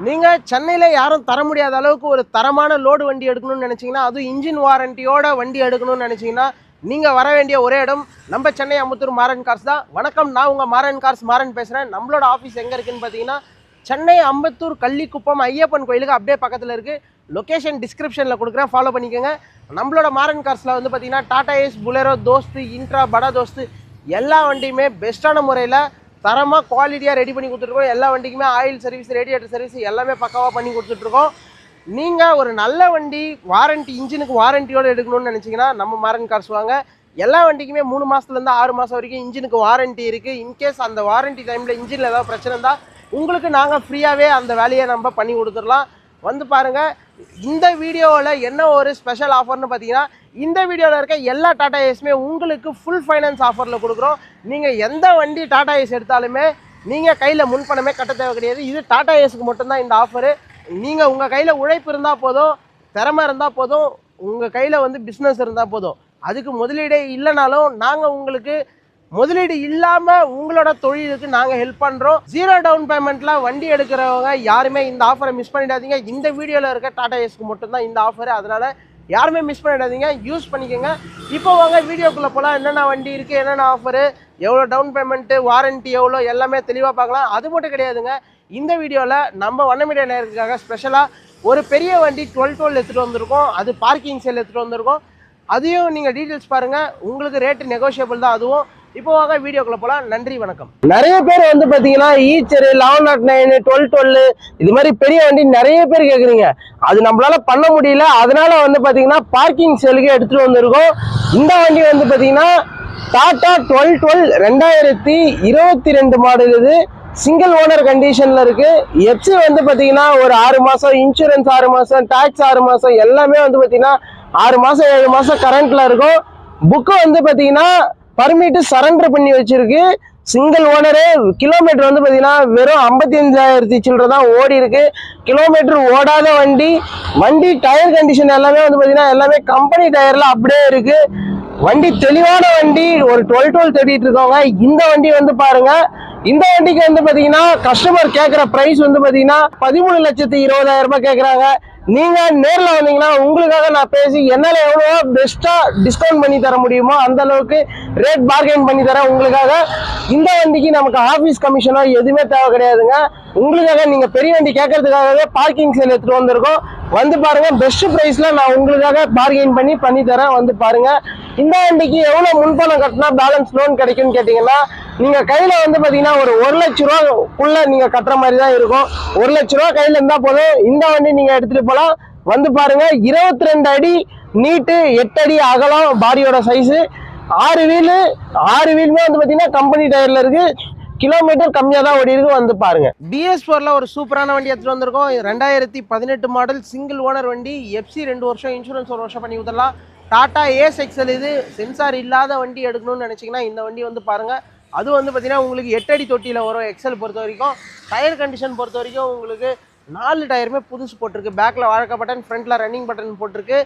நீங்கள் சென்னையில் யாரும் தர முடியாத அளவுக்கு ஒரு தரமான லோடு வண்டி எடுக்கணும்னு நினச்சிங்கன்னா அதுவும் இன்ஜின் வாரண்டியோட வண்டி எடுக்கணும்னு நினச்சிங்கன்னா நீங்கள் வர வேண்டிய ஒரே இடம் நம்ம சென்னை அம்புத்தூர் மாறன் கார்ஸ் தான். வணக்கம் நான் உங்கள் மாறன் கார்ஸ் மாறன் பேசுகிறேன் நம்மளோட ஆஃபீஸ் எங்கே இருக்குன்னு பார்த்தீங்கன்னா சென்னை அம்பத்தூர் கள்ளிக்குப்பம் ஐயப்பன் கோயிலுக்கு அப்படியே பக்கத்தில் இருக்குது லொக்கேஷன் டிஸ்கிரிப்ஷனில் கொடுக்குறேன். ஃபாலோ பண்ணிக்கோங்க. நம்மளோட மாறன் கார்ஸில் வந்து பார்த்தீங்கன்னா Tata Ace Bolero Dost Intra Bada Dost எல்லா வண்டியுமே பெஸ்ட்டான முறையில் தரமாக குவாலிட்டியாக ரெடி பண்ணி கொடுத்துட்ருக்கோம் எல்லா வண்டிக்குமே ஆயில் சர்வீஸ் ரேடியேட்டர் சர்வீஸ் எல்லாமே பக்காவாக பண்ணி கொடுத்துட்ருக்கோம் நீங்கள் ஒரு நல்ல வண்டி வாரண்டி இன்ஜினுக்கு வாரண்டியோடு எடுக்கணும்னு நினச்சிங்கன்னா நம்ம மாறன் கார்ஸ் வாங்க. எல்லா வண்டிக்குமே மூணு மாதத்துலேருந்து ஆறு மாதம் வரைக்கும் இன்ஜினுக்கு வாரண்டி இருக்குது இன்கேஸ் அந்த வாரண்டி டைமில் இன்ஜினில் ஏதாவது பிரச்சனை இருந்தால் உங்களுக்கு நாங்கள் ஃப்ரீயாகவே அந்த வேலையை நம்ம பண்ணி கொடுத்துடலாம். வந்து பாருங்கள் இந்த வீடியோவில் என்ன ஒரு ஸ்பெஷல் ஆஃபர்னு பார்த்தீங்கன்னா இந்த வீடியோவில் இருக்க எல்லா டாடா ஏஸுமே உங்களுக்கு ஃபுல் ஃபைனான்ஸ் ஆஃபரில் கொடுக்குறோம். நீங்கள் எந்த வண்டி டாடா ஏஸ் எடுத்தாலுமே நீங்கள் கையில் முன்பணமே கட்ட தேவை கிடையாது. இது டாடா ஏஸுக்கு மட்டும்தான் இந்த ஆஃபரு நீங்கள் உங்கள் கையில் உழைப்பு இருந்தால் போதும் திறமை இருந்தால் போதும் உங்கள் கையில் வந்து பிஸ்னஸ் இருந்தால் போதும். அதுக்கு முதலீடே இல்லைனாலும் நாங்கள் உங்களுக்கு முதலீடு இல்லாமல் உங்களோட தொழிலுக்கு நாங்கள் ஹெல்ப் பண்ணுறோம் ஜீரோ டவுன் பேமெண்ட்டில் வண்டி எடுக்கிறவங்க யாருமே இந்த ஆஃபரை மிஸ் பண்ணிடாதீங்க. இந்த வீடியோவில் இருக்க டாடா ஏஸ்க்கு மட்டும்தான் இந்த ஆஃபர் அதனால் யாருமே மிஸ் பண்ணிடாதீங்க. யூஸ் பண்ணிக்கோங்க. இப்போ வாங்க வீடியோக்குள்ளே போகலாம் என்னென்ன வண்டி இருக்குது என்னென்ன ஆஃபரு எவ்வளோ டவுன் பேமெண்ட்டு வாரண்ட்டி எவ்வளோ எல்லாமே தெளிவாக பார்க்கலாம். அது மட்டும் கிடையாதுங்க. இந்த வீடியோவில் நம்ம வண்ணமீடியா நேரத்துக்காக ஸ்பெஷலாக ஒரு பெரிய வண்டி டுவெல் டுவெல் எடுத்துகிட்டு வந்திருக்கோம். அது பார்க்கிங் சேல் எடுத்துகிட்டு வந்திருக்கோம். அதையும் நீங்கள் டீட்டெயில்ஸ் பாருங்கள் உங்களுக்கு ரேட்டு நெகோஷியபிள் தான் அதுவும். இப்போ வாங்க வீடியோக்குள்ள போலாம். நன்றி வணக்கம். நிறைய பேர் வந்து பாத்தீங்கன்னா Eicher eleven nought nine twelve twelve இது மாதிரி பெரிய வண்டி நிறைய பேர் கேக்குறீங்க. அது நம்மளால பண்ண முடியல. அதனால வந்து பாத்தீங்கன்னா பார்க்கிங் சேலுக்கு எடுத்துட்டு வந்திருக்கோம். இந்த வண்டி வந்து பாத்தீங்கன்னா டாடா டுவெல் டுவெல் ரெண்டாயிரத்தி இருபத்தி ரெண்டு மாடல் இது. சிங்கிள் ஓனர் கண்டிஷன்ல இருக்கு. எஃப்சி வந்து பாத்தீங்கன்னா ஒரு ஆறு மாசம் இன்சூரன்ஸ் ஆறு மாசம் டாக்ஸ் ஆறு மாசம் எல்லாமே வந்து பாத்தீங்கன்னா ஆறு மாசம் ஏழு மாசம் கரண்ட்ல இருக்கும். புக்கு வந்து பாத்தீங்கன்னா பர்மிட்டு சரண்டர் பண்ணி வச்சிருக்கு. சிங்கிள் ஓனரு கிலோமீட்டர் வந்து பார்த்தீங்கன்னா வெறும் ஐம்பத்தி அஞ்சாயிரத்தி சில்லற தான் ஓடி இருக்கு. கிலோமீட்டர் ஓடாத வண்டி வண்டி டயர் கண்டிஷன் எல்லாமே வந்து பார்த்தீங்கன்னா எல்லாமே கம்பெனி டயர்ல அப்படியே இருக்கு. வண்டி தெளிவான வண்டி ஒரு டுவெல் டுவெல் தேடிட்டு இருக்கவங்க இந்த வண்டி வந்து பாருங்க இந்த வண்டிக்கு வந்து பாத்தீங்கன்னா கஸ்டமர் கேட்குற பிரைஸ் வந்து பாத்தீங்கன்னா பதிமூணு லட்சத்தி இருபதாயிரம் ரூபாய் கேட்குறாங்க நீங்க நேர்ல வந்தீங்கன்னா உங்களுக்காக நான் பேசி என்னால எவ்வளோ பெஸ்டா டிஸ்கவுண்ட் பண்ணி தர முடியுமோ அந்த அளவுக்கு ரேட் பார்கெயின் பண்ணி தரேன். உங்களுக்காக இந்த வண்டிக்கு நமக்கு ஆபீஸ் கமிஷனோ எதுவுமே தேவை கிடையாதுங்க. உங்களுக்காக நீங்க பெரிய வண்டி கேட்கறதுக்காகவே பார்க்கிங் சேல் எடுத்துட்டு வந்திருக்கோம். வந்து பாருங்க பெஸ்ட் பிரைஸ்ல நான் உங்களுக்காக பார்கெயின் பண்ணி பண்ணி தரேன். வந்து பாருங்க. இந்த வண்டிக்கு எவ்வளவு முன்பணம் கட்டினா பேலன்ஸ் லோன் கிடைக்கும்னு கேட்டீங்கன்னா நீங்க கையில வந்து பாத்தீங்கன்னா ஒரு ஒரு லட்ச ரூபாக்குள்ள நீங்க கட்டுற மாதிரி தான் இருக்கும். ஒரு லட்ச ரூபா கையில இருந்தா போதும். இந்த வண்டி நீங்க எடுத்துட்டு போலாம். வந்து பாருங்க இருபத்தி ரெண்டு அடி நீட்டு எட்டு அடி அகலம் பாடியோட சைஸு ஆறு வீலு ஆறு வீலுமே வந்து பார்த்தீங்கன்னா கம்பெனி டயரில் இருக்குது கிலோமீட்டர் கம்மியாக தான் ஓடி இருக்கு. வந்து பாருங்க. பிஎஸ் ஃபோரில் ஒரு சூப்பரான வண்டி எடுத்துகிட்டு வந்திருக்கோம். ரெண்டாயிரத்தி பதினெட்டு மாடல் சிங்கிள் ஓனர் வண்டி. எஃப்சி ரெண்டு வருஷம் இன்சூரன்ஸ் ஒரு வருஷம் பண்ணி கொடுத்துடலாம். டாட்டா ஏஸ் எக்ஸல் இது. சென்சார் இல்லாத வண்டி எடுக்கணும்னு நினச்சிங்கன்னா இந்த வண்டி வந்து பாருங்கள் அது வந்து பார்த்தீங்கன்னா உங்களுக்கு எட்டடி தொட்டியில் வரும் எக்ஸல் பொறுத்த வரைக்கும். டயர் கண்டிஷன் பொறுத்த வரைக்கும் உங்களுக்கு நாலு டயருமே புதுசு போட்டிருக்கு. பேக்கில் வழக்க பட்டன் ஃப்ரண்ட்டில் ரன்னிங் பட்டன் போட்டிருக்கு.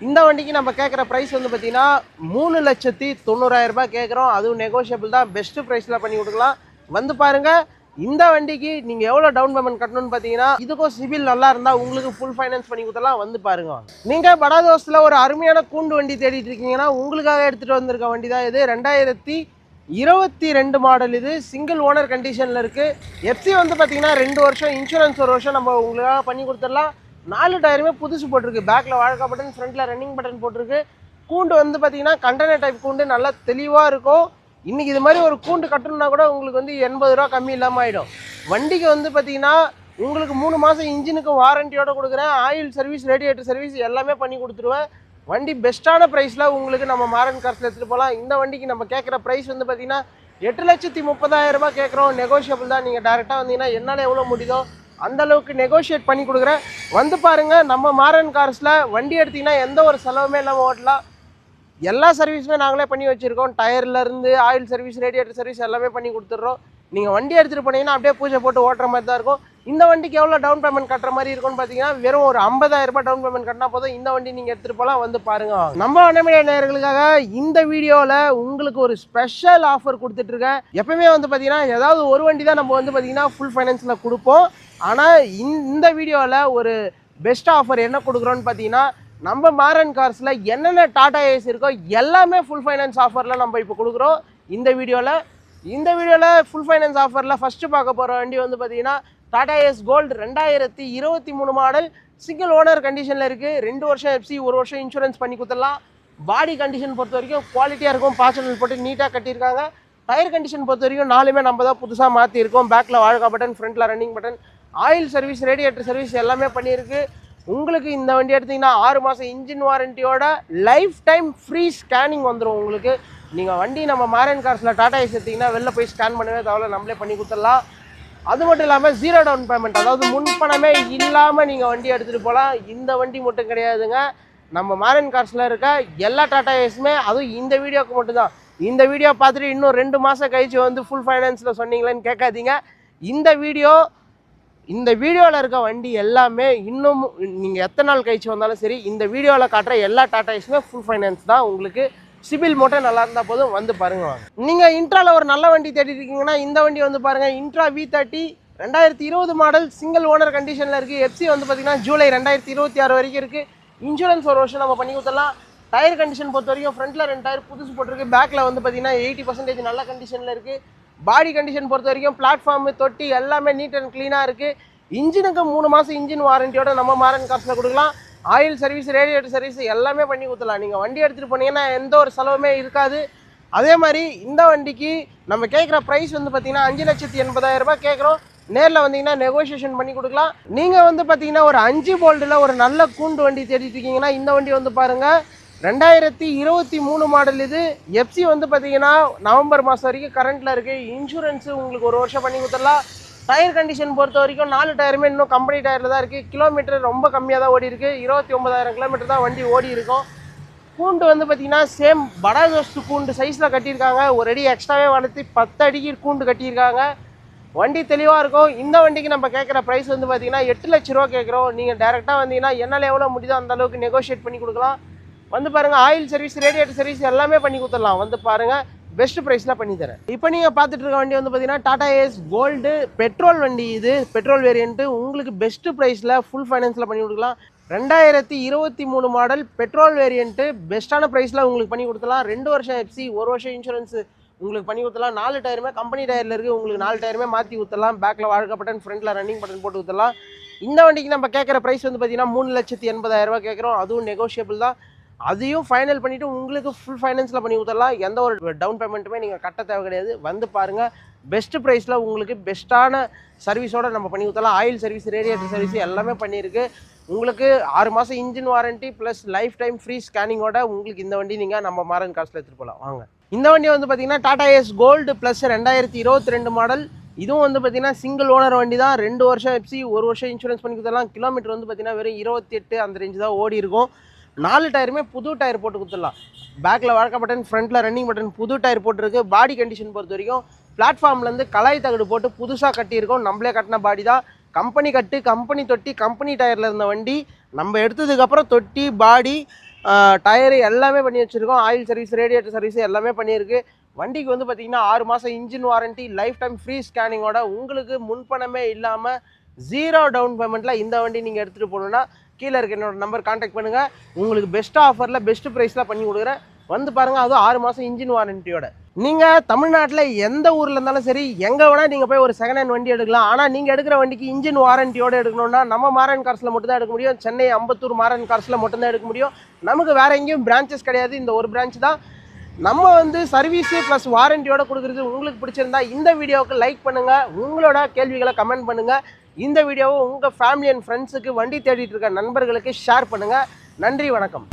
இந்த வண்டிக்கு நம்ம கேட்குற ப்ரைஸ் வந்து பார்த்தீங்கன்னா மூணு லட்சத்தி தொண்ணூறாயிரம் ரூபாய் கேட்குறோம் அதுவும் நெகோஷியபிள் தான். பெஸ்ட்டு ப்ரைஸில் பண்ணி கொடுக்கலாம். வந்து பாருங்கள் இந்த வண்டிக்கு நீங்கள் எவ்வளோ டவுன் பேமெண்ட் கட்டணும்னு பார்த்தீங்கன்னா இதுக்கும் சிவில் நல்லா இருந்தால் உங்களுக்கு ஃபுல் ஃபைனான்ஸ் பண்ணி கொடுத்தலாம் வந்து பாருங்க. நீங்கள் படாதோசத்தில் ஒரு அருமையான கூண்டு வண்டி தேடிட்டு இருக்கீங்கன்னா உங்களுக்காக எடுத்துகிட்டு வந்திருக்க வண்டி தான் இது. ரெண்டாயிரத்தி இருபத்தி ரெண்டு மாடல் இது. சிங்கிள் ஓனர் கண்டிஷனில் இருக்குது எஃப்சி வந்து பார்த்தீங்கன்னா ரெண்டு வருஷம் இன்சூரன்ஸ் ஒரு வருஷம் நம்ம உங்களுக்காக பண்ணி கொடுத்துடலாம். நாலு டயருமே புதுசு போட்டிருக்கு. பேக்கில் வாழ்க்கை பட்டன் ஃப்ரண்ட்டில் ரன்னிங் பட்டன் போட்டிருக்கு. கூண்டு வந்து பார்த்தீங்கன்னா கண்டெய்னர் டைப் கூண்டு நல்லா தெளிவாக இருக்கும். இன்றைக்கி இது மாதிரி ஒரு கூண்டு கட்டணும்னா கூட உங்களுக்கு வந்து எண்பது ரூபா கம்மி இல்லாமல் ஆகிடும் வண்டிக்கு வந்து பார்த்தீங்கன்னா உங்களுக்கு மூணு மாதம் இன்ஜினுக்கு வாரண்டியோடு கொடுக்குறேன். ஆயில் சர்வீஸ் ரேடியேட்டர் சர்வீஸ் எல்லாமே பண்ணி கொடுத்துருவேன். வண்டி பெஸ்ட்டான ப்ரைஸில் உங்களுக்கு நம்ம மாரன் கார்ஸில் எடுத்துகிட்டு போகலாம் இந்த வண்டிக்கு நம்ம கேட்குற ப்ரைஸ் வந்து பார்த்தீங்கன்னா எட்டு லட்சத்தி முப்பதாயிரம் ரூபாய் கேட்குறோம். நெகோஷியபிள் தான். நீங்கள் டேரெக்டாக வந்தீங்கன்னா என்னால் எவ்வளோ முடியுதோ அந்த அளவுக்கு நெகோஷியேட் பண்ணி கொடுக்குறேன். வந்து பாருங்கள் நம்ம மாரன் கார்ஸில் வண்டி எடுத்திங்கன்னா எந்த ஒரு செலவுமே இல்லாமல் ஓட்டலாம். எல்லா சர்வீஸுமே நாங்களே பண்ணி வச்சுருக்கோம். டயர்லேருந்து ஆயில் சர்வீஸ் ரேடியேட்டர் சர்வீஸ் எல்லாமே பண்ணி கொடுத்துட்றோம். நீங்கள் வண்டி எடுத்துகிட்டு போனீங்கன்னா அப்படியே பூஜை போட்டு ஓட்டுற மாதிரி தான் இருக்கும். இந்த வண்டிக்கு எவ்வளோ டவுன் பேமெண்ட் கட்டுற மாதிரி இருக்கும்னு பார்த்தீங்கன்னா வெறும் ஒரு 50000 ரூபாய் டவுன் பேமெண்ட் கட்டினா போதும். இந்த வண்டி நீங்கள் எடுத்துகிட்டு போகலாம் வந்து பாருங்க. நம்ம அண்ணமைய நேயர்களுக்காக இந்த வீடியோவில் உங்களுக்கு ஒரு ஸ்பெஷல் ஆஃபர் கொடுத்துட்ருக்கேன் எப்பவுமே வந்து பார்த்தீங்கன்னா ஏதாவது ஒரு வண்டி தான் நம்ம வந்து பார்த்தீங்கன்னா ஃபுல் ஃபைனான்ஸில் கொடுப்போம். ஆனால் இந்த வீடியோவில் ஒரு பெஸ்ட் ஆஃபர் என்ன கொடுக்குறோன்னு பார்த்தீங்கன்னா நம்ம மாரன் கார்ஸில் என்னென்ன டாடா ஏஸ் இருக்கோ எல்லாமே ஃபுல் ஃபைனான்ஸ் ஆஃபரில் நம்ம இப்போ கொடுக்குறோம். இந்த வீடியோவில் இந்த வீடியோவில் ஃபுல் ஃபைனான்ஸ் ஆஃபரில் ஃபஸ்ட்டு பார்க்க போகிற வண்டி வந்து பார்த்தீங்கன்னா டாடா ஏஸ் கோல்டு ரெண்டாயிரத்தி இருபத்தி மூணு மாடல் சிங்கிள் ஓனர் கண்டிஷனில் இருக்குது ரெண்டு வருஷம் எஃப்சி ஒரு வருஷம் இன்சூரன்ஸ் பண்ணி கொடுத்துடலாம். பாடி கண்டிஷன் பொறுத்த வரைக்கும் குவாலிட்டியாக இருக்கும். பாச்சனல் போட்டு நீட்டாக கட்டியிருக்காங்க. டயர் கண்டிஷன் பொறுத்த வரைக்கும் நாலுமே நம்ம தான் புதுசாக மாற்றிருக்கோம் பேக்கில் வாழ்க்கா பட்டன் ஃப்ரண்ட்டில் running button oil service radiator service எல்லாமே பண்ணியிருக்கு. உங்களுக்கு இந்த வண்டி எடுத்தீங்கன்னா ஆறு மாதம் இன்ஜின் வாரண்டியோட லைஃப் டைம் ஃப்ரீ ஸ்கேனிங் வந்துடும் உங்களுக்கு. நீங்கள் வண்டி நம்ம மாரன் கார்ஸில் டாடா ஏஸ் எடுத்தீங்கன்னா வெளில போய் ஸ்கேன் பண்ணவே தவிர நம்மளே பண்ணி கொடுத்துடலாம். அது மட்டும் இல்லாமல் ஜீரோ டவுன் பேமெண்ட் அதாவது முன்பணமே இல்லாமல் நீங்கள் வண்டி எடுத்துகிட்டு போகலாம் இந்த வண்டி மட்டும் கிடையாதுங்க. நம்ம மாரன் கார்ஸில் இருக்க எல்லா டாட்டா ஏஸுமே அதுவும் இந்த வீடியோவுக்கு மட்டும்தான். இந்த வீடியோ பார்த்துட்டு இன்னும் ரெண்டு மாதம் கழிச்சு வந்து ஃபுல் ஃபைனான்ஸில் சொன்னீங்களேன்னு கேட்காதீங்க. இந்த வீடியோ இந்த வீடியோவில் இருக்க வண்டி எல்லாமே இன்னும் நீங்கள் எத்தனை நாள் கழிச்சு வந்தாலும் சரி இந்த வீடியோவில் காட்டுற எல்லா டாட்டா ஏஸுமே ஃபுல் ஃபைனான்ஸ் தான் உங்களுக்கு சிபில் மட்டும் நல்லா இருந்தால் போதும் வந்து பாருங்க வாங்க. நீங்கள் இன்ட்ராவில் ஒரு நல்ல வண்டி தேடிட்டு இருக்கீங்கன்னா இந்த வண்டி வந்து பாருங்கள் இன்ட்ரா வி தேர்ட்டி ரெண்டாயிரத்தி இருபது மாடல் சிங்கிள் ஓனர் கண்டிஷனில் இருக்குது எஃப்சி வந்து பார்த்தீங்கன்னா ஜூலை ரெண்டாயிரத்தி இருபத்தி ஆறு வரைக்கும் இருக்குது இன்சூரன்ஸ் ஒரு வருஷம் நம்ம பண்ணி கொடுத்துடலாம். டயர் கண்டிஷன் பொறுத்த வரைக்கும் ஃப்ரண்ட்டில் ரெண்டு டயர் புதுசு போட்டிருக்கு. பேக்கில் வந்து பார்த்தீங்கன்னா எயிட்டி பர்சன்டேஜ் நல்ல கண்டிஷனில் இருக்குது பாடி கண்டிஷன் பொறுத்த வரைக்கும் பிளாட்ஃபார்மு தொட்டி எல்லாமே நீட் அண்ட் க்ளீனாக இருக்குது இன்ஜினுக்கு மூணு மாதம் இன்ஜின் வாரண்டியோட நம்ம மாரன் காசில் கொடுக்கலாம். ஆயில் சர்வீஸ் ரேடியேட்டர் சர்வீஸ் எல்லாமே பண்ணி கொடுத்துலாம் நீங்கள் வண்டி எடுத்துகிட்டு போனீங்கன்னா எந்த ஒரு செலவுமே இருக்காது. அதே மாதிரி இந்த வண்டிக்கு நம்ம கேட்குற ப்ரைஸ் வந்து பார்த்தீங்கன்னா அஞ்சு லட்சத்தி எண்பதாயிரம் ரூபாய் கேட்குறோம். நேரில் வந்தீங்கன்னா நெகோஷியேஷன் பண்ணி கொடுக்கலாம். நீங்கள் வந்து பார்த்தீங்கன்னா ஒரு அஞ்சு போல்டில் ஒரு நல்ல கூண்டு வண்டி தேடிட்டு இருக்கீங்கன்னா இந்த வண்டி வந்து பாருங்கள் ரெண்டாயிரத்தி இருபத்தி மூணு மாடல் இது. எஃப்சி வந்து பார்த்தீங்கன்னா நவம்பர் மாதம் வரைக்கும் கரண்ட்டில் இருக்குது இன்சூரன்ஸு உங்களுக்கு ஒரு வருஷம் பண்ணி கொடுத்துடலாம். டயர் கண்டிஷன் பொறுத்த வரைக்கும் நாலு டயருமே இன்னும் கம்பெனி டயரில் தான் இருக்குது கிலோமீட்டர் ரொம்ப கம்மியாக தான் ஓடி இருக்குது இருபத்தி ஒன்பதாயிரம் கிலோமீட்டர் தான் வண்டி ஓடி இருக்கும். கூண்டு வந்து பார்த்தீங்கன்னா சேம் படாஜோஸ்ட் கூண்டு சைஸில் கட்டியிருக்காங்க. ஒரு அடி எக்ஸ்ட்ராவே வளர்த்து பத்து அடிக்கு கூண்டு கட்டியிருக்காங்க. வண்டி தெளிவாக இருக்கும். இந்த வண்டிக்கு நம்ம கேட்குற ப்ரைஸ் வந்து பார்த்தீங்கன்னா எட்டு லட்ச ரூபா கேட்குறோம் நீங்கள் டேரெக்டாக வந்தீங்கன்னா என்னால் எவ்வளோ முடியுதோ அந்த அளவுக்கு நெகோஷியேட் பண்ணி கொடுக்கலாம். வந்து பாருங்கள் ஆயில் சர்வீஸ் ரேடியேட்டர் சர்வீஸ் எல்லாமே பண்ணி கொடுத்துடலாம். வந்து பாருங்கள் பெஸ்ட் ப்ரைஸில் பண்ணி தரேன். இப்போ நீங்கள் பார்த்துட்டு இருக்க வண்டி வந்து பார்த்தீங்கன்னா டாடா ஏஸ் கோல்டு பெட்ரோல் வண்டி இது பெட்ரோல் வேரியண்ட்டு உங்களுக்கு பெஸ்ட் ப்ரைஸில் ஃபுல் ஃபைனான்ஸில் பண்ணி கொடுக்கலாம். ரெண்டாயிரத்தி இருபத்தி மூணு மாடல் பெட்ரோல் வேரியண்ட்டு பெஸ்ட்டான ப்ரைஸில் உங்களுக்கு பண்ணி கொடுத்தலாம் ரெண்டு வருஷம் எஃப்சி ஒரு வருஷம் இன்சூரன்ஸு உங்களுக்கு பண்ணி கொடுத்துலாம் நாலு டயருமே கம்பெனி டயரில் இருக்குது உங்களுக்கு நாலு டயருமே மாற்றி ஊற்றலாம் பேக்கில் வாழ்க்கை பட்டன் ஃப்ரண்ட்டில் ரன்னிங் பட்டன் போட்டு ஊற்றலாம் இந்த வண்டிக்கு நம்ம கேட்குற ப்ரைஸ் வந்து பார்த்தீங்கன்னா மூணு லட்சத்தி எண்பதாயிரம் கேட்குறோம். அதுவும் நெகோஷியபிள் தான். அதையும் ஃபைனல் பண்ணிவிட்டு உங்களுக்கு ஃபுல் ஃபைனான்ஸில் பண்ணி கொடுத்துடலாம். எந்த ஒரு டவுன் பேமெண்ட்டுமே நீங்கள் கட்ட தேவை கிடையாது. வந்து பாருங்கள் பெஸ்ட் ப்ரைஸில் உங்களுக்கு பெஸ்ட்டான சர்வீஸோட நம்ம பண்ணி கொடுத்தலாம் ஆயில் சர்வீஸ் ரேடியேட்டர் சர்வீஸ் எல்லாமே பண்ணியிருக்கு. உங்களுக்கு ஆறு மாதம் engine warranty plus life time free ஸ்கேனிங்கோட உங்களுக்கு இந்த வண்டி நீங்கள் நம்ம மாறன் காசில் எடுத்துகிட்டு போகலாம் வாங்க. இந்த வண்டி வந்து பார்த்தீங்கன்னா டாடா ஏஸ் கோல்டு ப்ளஸ் ரெண்டாயிரத்தி இருபத்தி ரெண்டு மாடல் இதுவும் வந்து பார்த்தீங்கன்னா சிங்கிள் ஓனர் வண்டி தான் ரெண்டு வருஷம் எப்சி ஒரு வருஷம் இன்சூரன்ஸ் பண்ணி கொடுத்துடலாம். கிலோமீட்டர் வந்து பார்த்தீங்கன்னா வெறும் இருபத்தி எட்டு அந்த ரேஞ்சு தான் ஓடி இருக்கும் நாலு டயருமே புது டயர் போட்டு கொடுத்துடலாம் பேக்கில் வழக்க பட்டன் ஃப்ரண்ட்டில் ரன்னிங் பட்டன் புது டயர் போட்டிருக்கு. பாடி கண்டிஷன் பொறுத்த வரைக்கும் பிளாட்ஃபார்ம்லேருந்து கலாய் தகடு போட்டு புதுசாக கட்டியிருக்கோம். நம்மளே கட்டின பாடி தான். கம்பெனி கட்டு கம்பெனி தொட்டி கம்பெனி டயரில் இருந்த வண்டி. நம்ம எடுத்ததுக்கப்புறம் தொட்டி பாடி டயரு எல்லாமே பண்ணி வச்சுருக்கோம். ஆயில் சர்வீஸ் ரேடியேட்டர் சர்வீஸ் எல்லாமே பண்ணியிருக்கு. வண்டிக்கு வந்து பார்த்திங்கன்னா ஆறு மாதம் engine warranty life time free ஸ்கேனிங்கோட உங்களுக்கு முன்பணமே இல்லாமல் ஜீரோ டவுன் பேமெண்ட்டில் இந்த வண்டி நீங்கள் எடுத்துகிட்டு போகணுன்னா கீழே இருக்க என்னோட நம்பர் காண்டாக்ட் பண்ணுங்கள் உங்களுக்கு பெஸ்ட் ஆஃபரில் பெஸ்ட் ப்ரைஸில் பண்ணி கொடுக்குறேன். வந்து பாருங்கள் அதுவும் ஆறு மாதம் இன்ஜின் வாரண்டியோட நீங்கள் தமிழ்நாட்டில் எந்த ஊரில் இருந்தாலும் சரி எங்கே வேணால் நீங்கள் போய் ஒரு செகண்ட் ஹேண்ட் வண்டி எடுக்கலாம். ஆனால் நீங்கள் எடுக்கிற வண்டிக்கு இன்ஜின் வாரண்டியோடு எடுக்கணும்னா நம்ம மாரன் கார்ஸில் மட்டும் தான் எடுக்க முடியும். சென்னை அம்பத்தூர் மாரன் கார்ஸில் மட்டும்தான் எடுக்க முடியும். நமக்கு வேறு எங்கேயும் பிரான்ச்சஸ் கிடையாது. இந்த ஒரு பிரான்ச் தான். நம்ம வந்து சர்வீஸு ப்ளஸ் வாரண்டியோட கொடுக்குறது உங்களுக்கு பிடிச்சிருந்தா இந்த வீடியோவுக்கு லைக் பண்ணுங்கள் உங்களோட கேள்விகளை கமெண்ட் பண்ணுங்கள் இந்த வீடியோவை உங்கள் ஃபேமிலி அண்ட் ஃப்ரெண்ட்ஸுக்கு வண்டி தேடிட்டு இருக்க நண்பர்களுக்கு ஷேர் பண்ணுங்கள் நன்றி வணக்கம்.